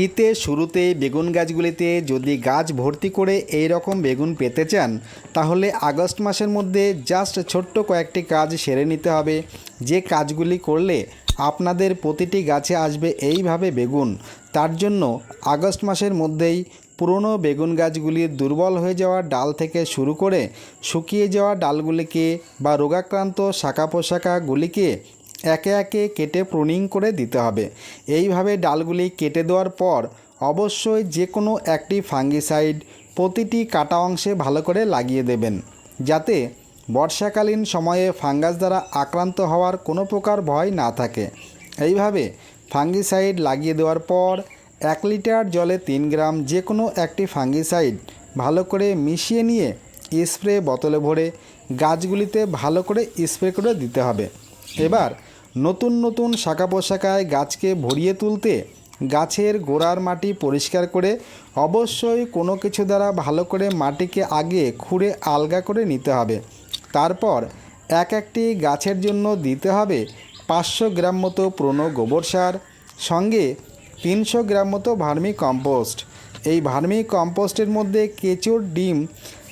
শীতের শুরুতে বেগুন গাছগুলিতে যদি গাছ ভর্তি করে এই রকম বেগুন পেতে চান, তাহলে আগস্ট মাসের মধ্যে জাস্ট ছোট্ট কয়েকটি কাজ সেরে নিতে হবে। যে কাজগুলি করলে আপনাদের প্রতিটি গাছে আসবে এইভাবে বেগুন। তার জন্য আগস্ট মাসের মধ্যেই পুরনো বেগুন গাছগুলির দুর্বল হয়ে যাওয়া ডাল থেকে শুরু করে শুকিয়ে যাওয়া ডালগুলিকে বা রোগাক্রান্ত শাখা পোশাকাগুলিকে একে একে কেটে প্রুনিং করে দিতে হবে। এইভাবে ডালগুলি কেটে দেওয়ার পর অবশ্যই যে কোনো একটি ফাঙ্গিসাইড প্রতিটি কাটা অংশে ভালো করে লাগিয়ে দেবেন। যাতে বর্ষাকালীন সময়ে ফাঙ্গাস দ্বারা আক্রান্ত হওয়ার কোনো প্রকার ভয় না থাকে। এইভাবে ফাঙ্গিসাইড লাগিয়ে দেওয়ার পর এক লিটার জলে তিন গ্রাম যে কোনো একটি ফাঙ্গিসাইড ভালো করে মিশিয়ে নিয়ে স্প্রে বোতলে ভরে গাছগুলিতে ভালো করে স্প্রে করে দিতে হবে। এবার নতুন নতুন শাখা পোশাকায় গাছকে ভরিয়ে তুলতে গাছের গোড়ার মাটি পরিষ্কার করে অবশ্যই কোনো কিছু দ্বারা ভালো করে মাটিকে আগে খুঁড়ে আলগা করে নিতে হবে। তারপর এক একটি গাছের জন্য দিতে হবে পাঁচশো গ্রাম মতো পুরনো গোবর সার, সঙ্গে তিনশো গ্রাম মতো ভার্মি কম্পোস্ট। এই ভার্মি কম্পোস্টের মধ্যে কেঁচোর ডিম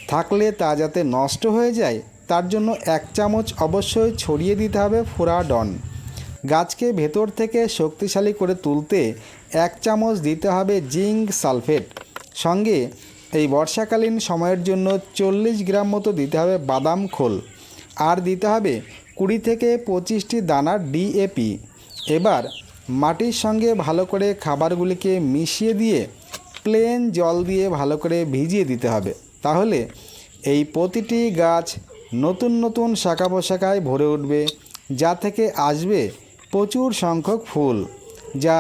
থাকলে তা যাতে নষ্ট হয়ে যায় তার জন্য এক চামচ অবশ্যই ছড়িয়ে দিতে হবে ফুরাডন গাছকে ভেতর থেকে শক্তিশালী করে তুলতে এক চামচ দিতে হবে জিঙ্ক সালফেট। সঙ্গে এই বর্ষাকালীন সময়ের জন্য চল্লিশ গ্রাম মতো দিতে হবে বাদাম খোল। আর দিতে হবে কুড়ি থেকে পঁচিশটি দানার ডিএপি এবার মাটির সঙ্গে ভালো করে খাবারগুলিকে মিশিয়ে দিয়ে প্লেন জল দিয়ে ভালো করে ভিজিয়ে দিতে হবে। তাহলে এই প্রতিটি গাছ নতুন নতুন শাখা পোশাকায় ভরে উঠবে, যা থেকে আসবে প্রচুর সংখ্যক ফুল, যা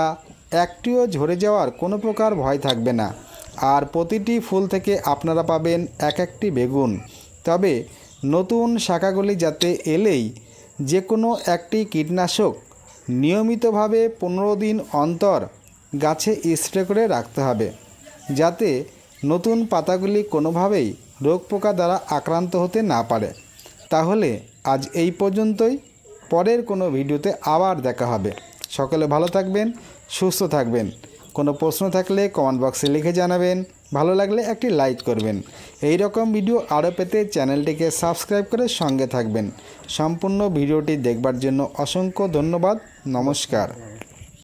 একটিও ঝরে যাওয়ার কোনো প্রকার ভয় থাকবে না। আর প্রতিটি ফুল থেকে আপনারা পাবেন এক একটি বেগুন। তবে নতুন শাখাগুলি যাতে এলেই যে কোনো একটি কীটনাশক নিয়মিতভাবে পনেরো দিন অন্তর গাছে স্প্রে করে রাখতে হবে, যাতে নতুন পাতাগুলি কোনোভাবেই রোগ পোকা দ্বারা আক্রান্ত হতে না পারে। তাহলে আজ এই পর্যন্তই। পরের কোনো ভিডিওতে আবার দেখা হবে। সকলে ভালো থাকবেন, সুস্থ থাকবেন। কোনো প্রশ্ন থাকলে কমেন্ট বক্সে লিখে জানাবেন। ভালো লাগলে একটি লাইক করবেন। এই রকম ভিডিও আরও পেতে চ্যানেলটিকে সাবস্ক্রাইব করে সঙ্গে থাকবেন। সম্পূর্ণ ভিডিওটি দেখবার জন্য অসংখ্য ধন্যবাদ। নমস্কার।